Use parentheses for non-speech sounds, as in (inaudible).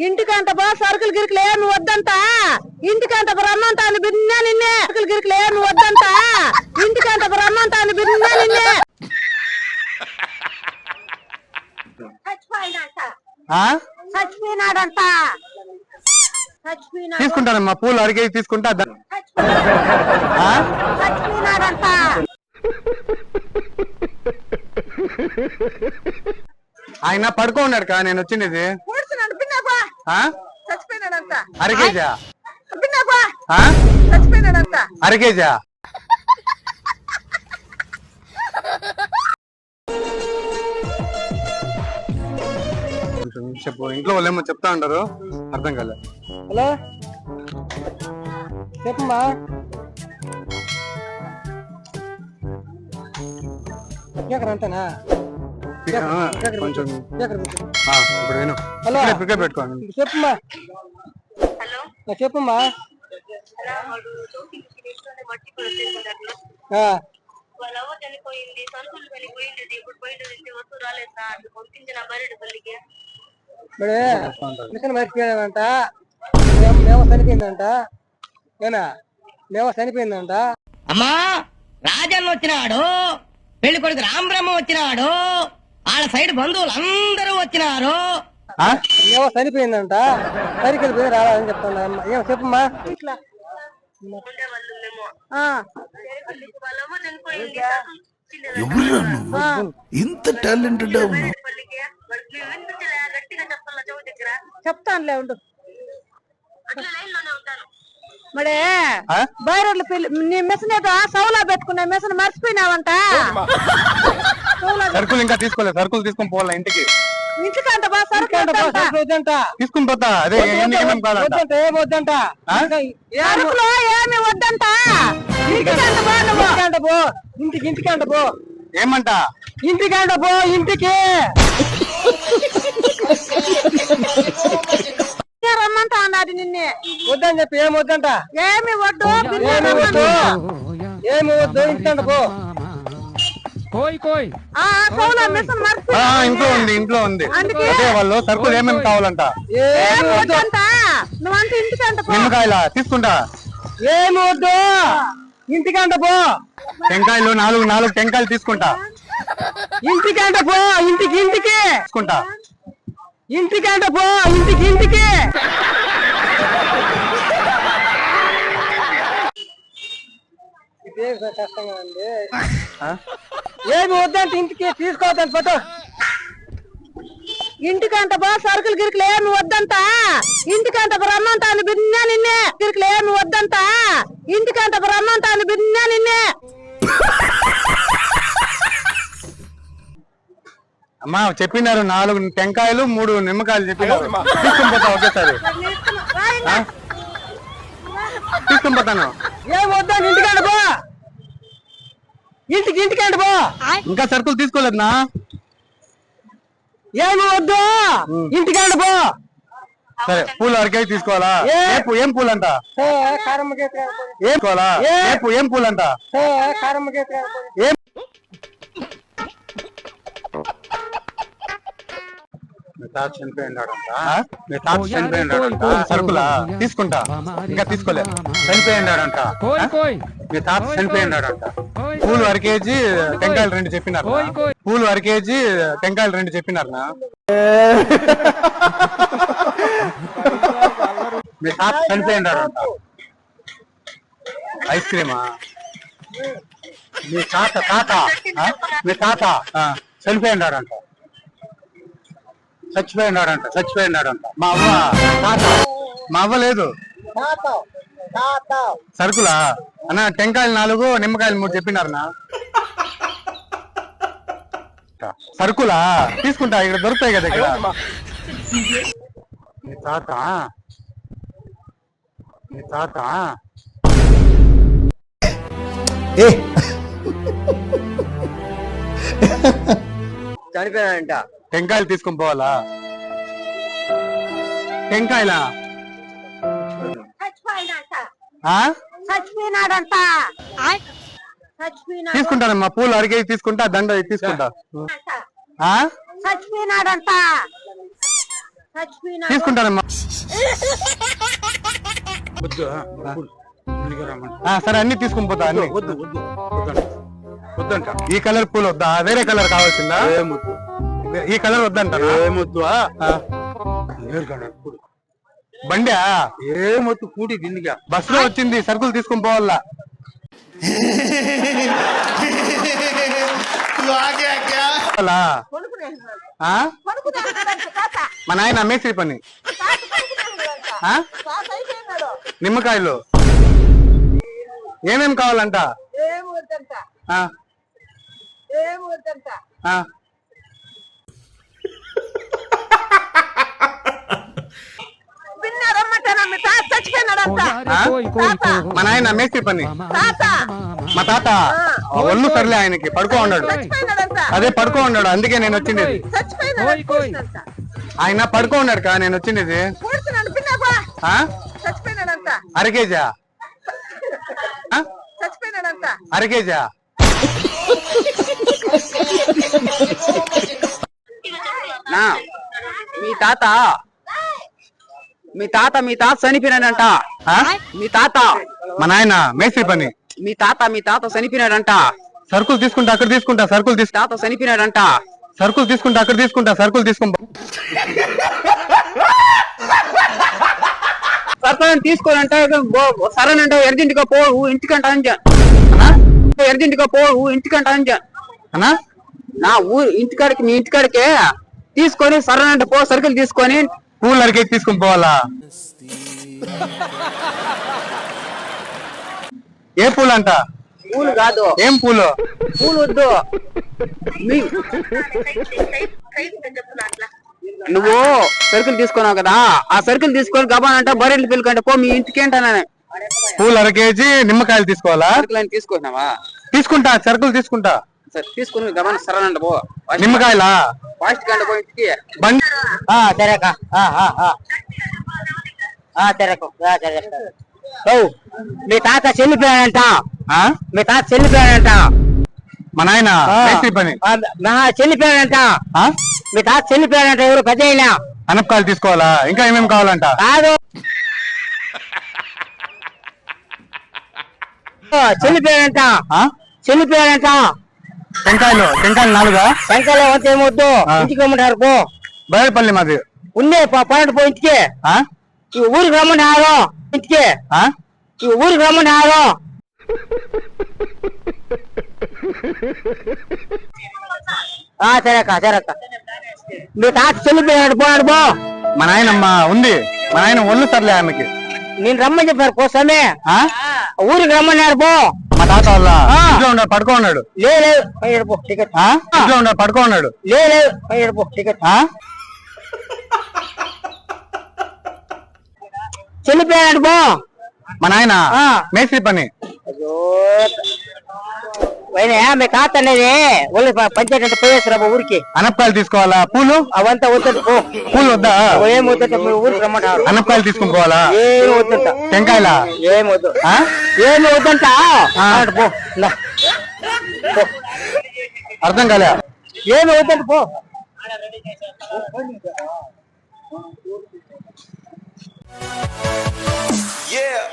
ఇంటికంట బా సరుకులు గిరుకులు ఏమి వద్దంట ఇంటికంట రమ్మంటాను బిన్నా నిన్నే. సరుకులు గిరుకులు ఏమి వద్దంట ఇంటికంట రమ్మంటాను బిన్నా నిన్నే? చచ్చిపోయినాడంట. చచ్చిపోయినాడు. తీసుకుంటానమ్మా పూలు అడిగేసి తీసుకుంటా? చచ్చిపోయినాడంట. ఆయన పడుకో ఉన్నాడు కా నేను వచ్చిండేది కూర్చున్నాడు బిన్నాబా ఆ? చచ్చిపోయినాడంట అరకేజా చెప్పు ఇంట్లో వాళ్ళు ఏమో చెప్తా ఉంటారు అర్థం కాలే. హలో? చెప్పమ్మా. ఎక్కడ అంతేనా కొంచెం. ఇప్పుడు విను. హలో. ఇక్కడే ప్రిపేర్ పెట్టుకోండి. చెప్పమ్మా. ఆ, చెప్పమ్మా. మిషన్ మర్చిపోయాడంట. మేము మేము చనిపోయిందంట. ఏనా? మేము చనిపోయిందంట. అమ్మా రాజన్న వచ్చినాడు. పెళ్ళి కొడుకు రామబ్రహ్మ వచ్చినాడు. వాళ్ళ సైడ్ బంధువులు అందరూ వచ్చినారు? మేము చనిపోయిందంట. సరికెళ్ళి పోయి రావాలని చెప్తాను అమ్మ ఏమో చెప్పమ్మా. ఇట్లా. ఇంత టాలెంటెడ్ చెప్తానులే ఉండు. లోనే ఉంటాను. మడే ఆ? బైరోడ్లు పిల్లి నీ మిషన్ ఏదో సౌలా పెట్టుకునే మిషన్ మర్చిపోయినావంట. సరుకులు ఇంకా తీసుకోలేదు. సరుకులు తీసుకొని పోవాలా ఇంటికి? తీసుకుని పోతా. అదే వద్దంట ఏమి పో. ఇంటికి ఇంటికంట పో. ఏమంట? ఇంటికంట పో ఇంటికి. రమ్మంటా అన్నది నిన్నే? వద్దని చెప్పి ఏం వద్దంట? ఏమి వద్దు ఏమి వద్దు. ఏమి వద్దు ఇంటికంట పో. ఆ సౌలా మిషన్ ఆ, మర్చిపోయి ఇంట్లో ఉంది ఇంట్లో ఉంది. అందుకే? అదే వాళ్ళు సరుకులు ఏమేమి కావాలంట? నిమ్మకాయల? తీసుకుంటా. ఏమి వద్దు ఇంటికంట పో. టెంకాయలు నాలుగు నాలుగు టెంకాయలు తీసుకుంటా. ఇంటికంట పో ఇంటికి ఇంటికి. తీసుకుంటా. ఇంటికంట పో ఇంటికి ఇంటికి. ఇదే కష్టంగా ఆ? ఏమి వద్దంటే ఇంటికి తీసుకోవద్దని ఫోటో. ఇంటికంట బా సరుకులు గిరుకులు ఏమి వద్దంట. ఇంటికంట రమ్మంటాను బిన్నా నిన్నే. గిరుకులు ఏమి వద్దంట. ఇంటికంట రమ్మంటాను బిన్నా నిన్నే. అమ్మా చెప్పినారు నాలుగు టెంకాయలు మూడు నిమ్మకాయలు చెప్పినారు. తీసుకుని పోతా ఒకేసారి? తీసుకుని పోతాను ఏమి వద్దని ఇంటికంట పో ఇంటికి ఇంటికంట పో ఇంకా సరుకులు తీసుకోలేదునా ఏమి వద్దు. ఇంటికంట పో సరే పూలు అరకే తీసుకోవాలా? ఏ? ఏ పూ- ఏం పూలు అంట ఏ, గీత ఏం. పూలు అంట ఏ, కారమ్మ గీత ఏం మీ తాత చనిపోయినాడంట మీ తాత చనిపోయినాడంట సరుకులా? తీసుకుంటా. ఇంకా తీసుకోలే చనిపోయినాడంట మీ తాత చనిపోయినాడంట పూలు అర కేజీ టెంకాయలు రెండు చెప్పినారు పూలు అర కేజీ టెంకాయలు రెండు చెప్పినారు (laughs) మీ తాత చనిపోయినాడంట ఐస్ క్రీమా? మీ తాత తాత? మీ తాత ఆ, చనిపోయినాడంట చచ్చిపోయినాడంట చచ్చిపోయినాడంట మా అవ్వ తాత. మా అవ్వ లేదు. సరుకులా? అన్న టెంకాయలు నాలుగు నిమ్మకాయలు మూడు చెప్పినారనా సరుకులా? తీసుకుంటా ఇక్కడ దొరుకుతాయి కదా ఇక్కడ. మీ తాత? మీ తాత? చనిపోయాడంట. టెంకాయలు తీసుకొని పోవాలా? టెంకాయలా? ఆ? చచ్చిపోయినాడంట. తీసుకుంటానమ్మా పూలు అరిగేసి తీసుకుంటా దండ తీసుకుంటా? చచ్చిపోయినాడంట. తీసుకుంటానమ్మా. సరే అన్ని తీసుకుని పోతా అన్ని. వద్దు వద్దు. వద్దంట. ఈ కలర్ పూలు వద్దా? వేరే కలర్ కావాల్సిందా? ఈ కలర్ వద్దంట ఏమొద్దు బండి? ఏమొద్దు కూడి దిండిగా. బస్లో వచ్చింది సరుకులు తీసుకుని పోవాలా? మా నాయన మేస్త్రి పని. ఆ? నిమ్మకాయలు. ఏమేం కావాలంట? (laughs) ఆ. ఆ? మా నాయన మేస్త్రి పని. మా తాత. ఒళ్ళు సర్లే ఆయనకి పడుకో ఉన్నాడు అదే పడుకో ఉన్నాడు అందుకే నేను వచ్చింది ఆయన పడుకో ఉన్నాడు కా నేను వచ్చింది ఆ? అర కేజా ఆ? అర కేజా నా మీ తాత మీ తాత మీ తాత చనిపోయినాడంట? మీ తాత. మా నాయన మేస్త్రి పని. మీ తాత మీ తాత చనిపోయినాడంట. సరుకులు తీసుకుంటా అక్కడ తీసుకుంటా సరుకులు తీసుకుంటా తాత చనిపోయినాడంట. సరుకులు తీసుకుంటా అక్కడ తీసుకుంటా సరుకులు తీసుకుంటా. సర్కారం తీసుకోనంట సరేనంట ఎర్జెంటుగా పో ఇంటికంట అంజ ఎర్జెంటుగా పో ఇంటికంట అంజ నా ఊరు ఇంటికాడికి మీ ఇంటికాడికే తీసుకొని సరేనంట పో సరుకులు తీసుకొని పూలు అరికేకి తీసుకుని పోవాలా? ఏ పూలు అంట పూలు కాదు. ఏం పూలు? పూలు వద్దు నువ్వు సరుకులు తీసుకున్నావు కదా. ఆ సరుకులు తీసుకొని గబానంట బరెడ్లు పిల్లకంటే పో మీ ఇంటికి ఏంటనే పూలు అర కేజీ నిమ్మకాయలు తీసుకోవాలా? తీసుకున్నావా తీసుకుంటా సరుకులు తీసుకుంటా. సరే తీసుకుని గబాన సరేనంట పో. నిమ్మకాయలా? ఫాస్ట్ గంట పో ఇంటికి. బండి సరేకు ఓ మీ తాత చెల్లిపోయాడంట. ఆ? మీ తాత చెల్లిపోయాడంట. మా నాయన పని. చెల్లిపోయాడంట? మీ తాత చెల్లిపోయాడంట ఎవరు? పెద్ద అయినా అనపకాయలు తీసుకోవాలా? ఇంకా ఏమేం కావాలంట? కాదు. చెల్లిపోయాడంట. ఆ? చెల్లిపోయాడంట. టెంకాయలు టెంకాయలు నాలుగా? ఏమొద్దు ఆ. ఇంటికి రమ్మంటారు పో బయలుపల్లి మాది. ఉండే పన్నెండు పో ఇంటికి. ఆ? ఈ ఊరికి రమ్మన్నారు ఇంటికి. ఆ? ఈ ఊరికి రమ్మన్నారు ఆ సరేక సరేక మీ తాత చెల్లిపోయాడు పోయాడు పో మా నాయనమ్మ ఉంది. మా నాయన ఒళ్ళు సర్లే ఆమెకి. నేను రమ్మని చెప్పారు కోసమే? ఊరికి రమ్మన్నారు పో. మా తాత వాళ్ళ. ఇంట్లో ఉన్నాడు పడుకో ఉన్నాడు లేదు పో టికెట్? ఇంట్లో ఉన్నాడు పడుకో ఉన్నాడు లేదు పో టికెట్. చెల్లిపోయాడు పో. మా నాయన? ఆ. మేస్త్రి పని. మీ తాత అనేది ఒళ్ళు పంచాయతీ పోయేస్తారు ఊరికి. అనపకాయలు తీసుకోవాలా? పూలు? అవంతా వద్దంట పో. పూలు వద్దా? ఏం వద్దంట? ఊరికి రమ్మంటారు. అనపకాయలు తీసుకుని పోవాలా ఏం వద్దంట? టెంకాయలా? ఏం వద్దు. ఆ? ఏమి వద్దంట. పో. అర్థం కాలే. ఏమి వద్దంట పో. Yeah.